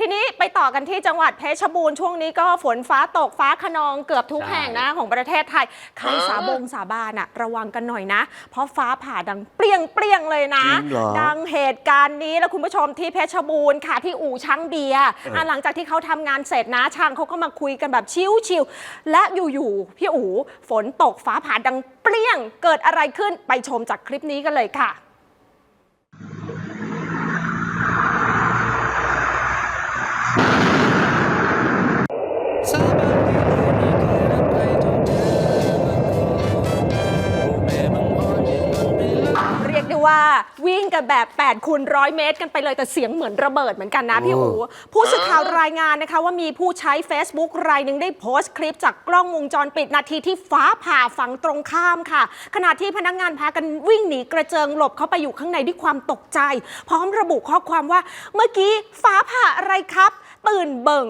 ทีนี้ไปต่อกันที่จังหวัดเพชรบูรณ์ช่วงนี้ก็ฝนฟ้าตกฟ้าขนองเกือบทุกใช่ แห่งนะของประเทศไทยใครสาบงสาบานอะระวังกันหน่อยนะ เพราะฟ้าผ่าดังเปรี้ยงเปรี้ยงๆเลยนะ จริงเหรอ ดังเหตุการณ์นี้แล้วคุณผู้ชมที่เพชรบูรณ์ค่ะที่อู่ช่างเบียร์เอออะหลังจากที่เขาทำงานเสร็จนะช่างเขาก็มาคุยกันแบบชิวๆและอยู่ๆพี่อู๋ฝนตกฟ้าผ่าดังเปรี้ยงเกิดอะไรขึ้นไปชมจากคลิปนี้กันเลยค่ะ Thank you. ว่าวิ่งกันแบบ8คูณร้อยเมตรกันไปเลยแต่เสียงเหมือนระเบิดเหมือนกันนะพี่อูผู้สื่อข่าวรายงานนะคะว่ามีผู้ใช้ Facebook รายหนึ่งได้โพสต์คลิปจากกล้องวงจรปิดนาทีที่ฟ้าผ่าฝั่งตรงข้ามค่ะ ขณะที่พนักงานพากันวิ่งหนีกระเจิงหลบเข้าไปอยู่ข้างในด้วยความตกใจ พร้อมระบุข้อความว่า เมื่อกี้ฟ้าผ่าอะไรครับ ตื่นเบิ่ง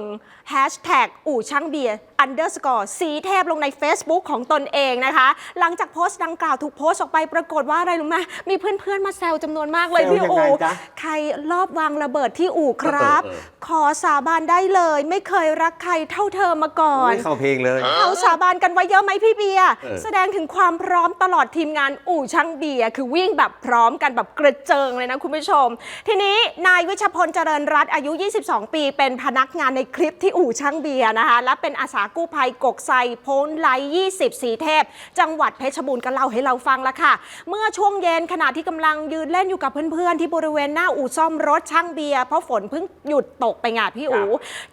Hashtag อู่ช่างเบียร์ underscore สีเทพลงใน Facebook ของตนเองนะคะ หลังจากโพสต์ดังกล่าวถูกโพสต์ออกไปปรากฏว่าอะไรรู้ไหมมีเพื่อนๆมาแซวจำนวนมากเลยแซวพี่ยังไงอู่จ๊ะ ใครรอบวางระเบิดที่อู่ครับ เออเออ ขอสาบานได้เลย ไม่เคยรักใครเท่าเธอมาก่อน ไม่เข้าเพลงเลยเอาสาบานกันไว้เยอะไหมพี่เบียร์เออ แสดงถึงความพร้อมตลอดทีมงานอู่ช่างเบียร์คือวิ่งแบบพร้อมกันแบบกระเจิงเลยนะคุณผู้ชม ทีนี้นายวิชพลเจริญรัตน์อายุ 22 ปี เป็นพนักงานในคลิปที่อู่ช่างเบียร์นะคะ และเป็นอาสากู้ภัยกกไซโพนไล20 สีเทพ จังหวัดเพชรบูรณ์ก็เล่าให้เราฟังแล้วค่ะ เมื่อช่วงเย็นขณะที่กำลังยืนเล่นอยู่กับเพื่อนๆ ที่บริเวณหน้าอู่ซ่อมรถช่างเบียร์เพราะฝนเพิ่งหยุดตกไปไงพี่อู๋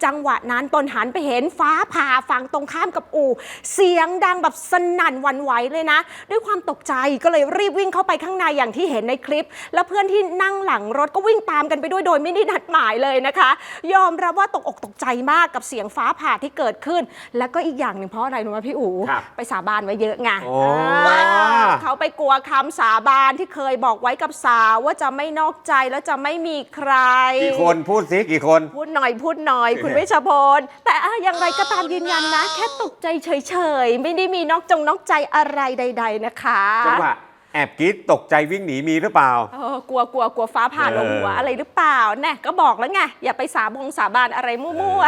จังหวะนั้นตนหันไปเห็นฟ้าผ่าฝั่งตรงข้ามกับอู่ เสียงดังแบบสนั่นวันไหวเลยนะ ด้วยความตกใจก็เลยรีบวิ่งเข้าไปข้างในอย่างที่เห็นในคลิป แล้วเพื่อนที่นั่งหลังรถก็วิ่งตามกันไปด้วยโดยไม่ได้นัดหมายเลยนะคะ ยอมรับว่าตกอกตกใจมากกับเสียงฟ้าผ่าที่เกิดขึ้นแล้วก็อีกอย่างหนึ่งเพราะอะไรรู้ไหมพี่อู๋ครับไปสาบานไว้เยอะไงโอ้อ่าเขาไปกลัวคำสาบานที่เคยบอกไว้กับสาวว่าจะไม่นอกใจแล้วจะไม่มีใคร กี่คนพูดสิกี่คน พูดหน่อยพูดหน่อย คุณวิชพลแต่อะอย่างไรก็ตามยืนยันนะ แค่ตกใจเฉยๆ ไม่ได้มีนอกจงนอกใจอะไรใด ๆ นะคะ จังหวะ แอบกรีดตกใจวิ่งหนีมีหรือเปล่า เออกลัวกลัวกลัวฟ้าผ่าลงหัวเออออะไรหรือเปล่าแน่ก็บอกแล้วไง อย่าไปสาบงสาบานอะไรมั่ว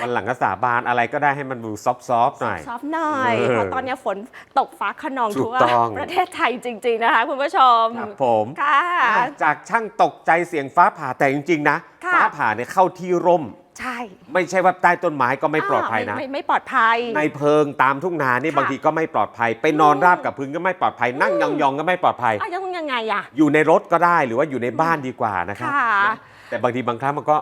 วันหลังก็สาบานอะไรก็ได้ให้มันดูซอฟต์ๆหน่อย ๆซอฟต์หน่อยเออเพราะตอนนี้ฝนตกฟ้าขนองถูทั่กวต้อง ประเทศไทยจริง ๆ นะคะคุณผู้ชมครับผม ค่ะอะจากช่างตกใจเสียงฟ้าผ่าแต่จริง ๆ นะ ค่ะ ฟ้าผ่าเนี่ยเข้าที่ร่ม ใช่ ไม่ใช่ว่าใต้ต้นไม้ก็ไม่ปลอดภัยนะาไม่ไม่ไม่ปลอดภัย ในเพิงตามทุ่งนานี่ค่ะ บางทีก็ไม่ปลอดภัย ไปนอนราบกับพื้นก็ไม่ปลอดภัย นั่งยองๆก็ไม่ปลอดภัย อะยังยังไงอะอยู่ในรถก็ได้หรือว่าอยู่ในบ้านดีกว่านะครับค่ะ แต่บางทีบางครั้งมันก็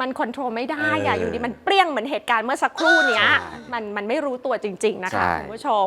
มันคอนโทรลไม่ได้เอออะออยู่ดีมันเปรี้ยงเหมือนเหตุการณ์เมื่อสักครู่เนี้ย ใช่มันมันไม่รู้ตัวจริง ๆ นะคะใช่ คุณผู้ชม